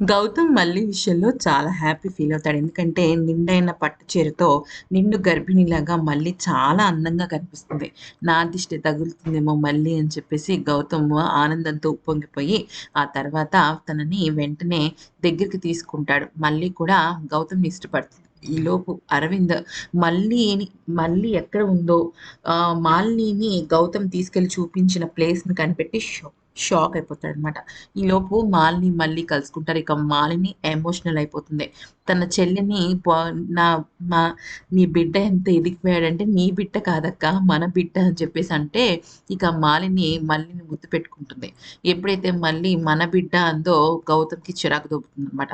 గౌతమ్ మళ్ళీ విషయంలో చాలా హ్యాపీ ఫీల్ అవుతాడు. ఎందుకంటే నిండైన పట్టు చీరతో నిండు గర్భిణిలాగా మళ్ళీ చాలా అందంగా కనిపిస్తుంది. నా దిష్టి తగులుతుందేమో మళ్ళీ అని చెప్పేసి గౌతమ్ ఆనందంతో ఉప్పొంగిపోయి ఆ తర్వాత తనని వెంటనే దగ్గరికి తీసుకుంటాడు. మళ్ళీ కూడా గౌతమ్ని ఇష్టపడుతుంది. ఈలోపు అరవింద్ మళ్ళీ మళ్ళీ ఎక్కడ ఉందో మాలినీని గౌతమ్ తీసుకెళ్ళి చూపించిన ప్లేస్ని కనిపెట్టి షో షాక్ అయిపోతాడు అనమాట ఈలోపు మాలిని మళ్ళీ కలుసుకుంటారు. ఇక మాలిని ఎమోషనల్ అయిపోతుంది. తన చెల్లిని నా మా నీ బిడ్డ ఎంత ఎదిగిపోయాడంటే నీ బిడ్డ కాదక్క మన బిడ్డ అని చెప్పేసి అంటే ఇక మాలిని మళ్ళీని గుర్తు పెట్టుకుంటుంది. ఎప్పుడైతే మళ్ళీ మన బిడ్డ అందో గౌతమ్కి చిరాకు దొబ్బుతుంది అనమాట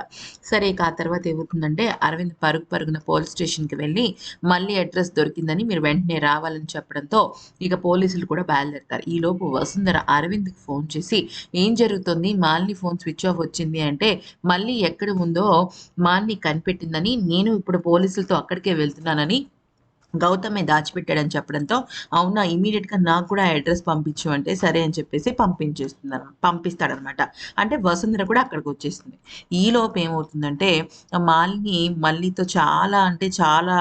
సరే ఇక ఆ తర్వాత ఏమవుతుందంటే అరవింద్ పరుగు పరుగున పోలీస్ స్టేషన్కి వెళ్ళి మళ్ళీ అడ్రస్ దొరికిందని మీరు వెంటనే రావాలని చెప్పడంతో ఇక పోలీసులు కూడా బయలుదేరుతారు. ఈలోపు వసుంధర అరవింద్కి ఫోన్ వచ్చేసి ఏం జరుగుతుంది? మాలిని ఫోన్ స్విచ్ ఆఫ్ వచ్చింది అంటే మళ్ళీ ఎక్కడ ఉందో మాలిని కనిపెట్టిందని నేను ఇప్పుడు పోలీసులతో అక్కడికే వెళ్తున్నానని గౌతమే దాచిపెట్టాడని చెప్పడంతో అవునా ఇమీడియట్గా నాకు కూడా అడ్రస్ పంపించు అంటే సరే అని చెప్పేసి పంపించేస్తున్నారు పంపిస్తాడనమాట. అంటే వసుంధర కూడా అక్కడికి వచ్చేస్తుంది ఈలోపు ఏమవుతుందంటే మాలిని మళ్ళీతో చాలా అంటే చాలా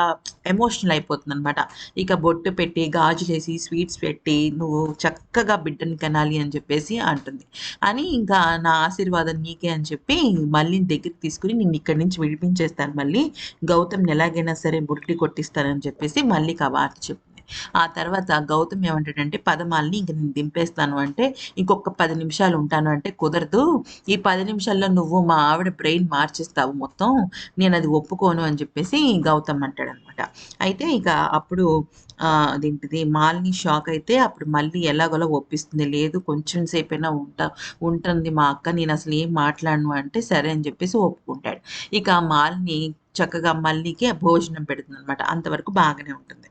ఎమోషనల్ అయిపోతుంది అనమాట ఇక బొట్టు పెట్టి గాజులేసి స్వీట్స్ పెట్టి నువ్వు చక్కగా బిడ్డని కనాలి అని చెప్పేసి అంటుంది. అని ఇంకా నా ఆశీర్వాదం నీకే అని చెప్పి మళ్ళీ దగ్గరికి తీసుకుని నేను ఇక్కడి నుంచి విడిపించేస్తాను మళ్ళీ. గౌతమ్ని ఎలాగైనా సరే బుట్టి కొట్టిస్తానని చెప్పేసి మళ్ళీ కవార్త చెప్తుంది ఆ తర్వాత గౌతమ్ ఏమంటాడంటే పదమాలని ఇంక నేను దింపేస్తాను అంటే ఇంకొక పది నిమిషాలు ఉంటాను అంటే కుదరదు. ఈ పది నిమిషాల్లో నువ్వు మా ఆవిడ బ్రెయిన్ మార్చేస్తావు మొత్తం. నేను అది ఒప్పుకోను అని చెప్పేసి గౌతమ్ అంటాడనమాట. అయితే ఇక అప్పుడు అదేంటిది మాలిని షాక్ అయితే అప్పుడు మళ్ళీ ఎలాగోలా ఒప్పిస్తుంది. లేదు కొంచెం సేపైనా ఉంటా ఉంటుంది మా అక్క నేను అసలు ఏం మాట్లాడను అంటే సరే అని చెప్పేసి ఒప్పుకుంటాడు. ఇక మాలిని చక్కగా మల్లికి భోజనం పెడుతుంది అనమాట అంతవరకు బాగానే ఉంటుంది.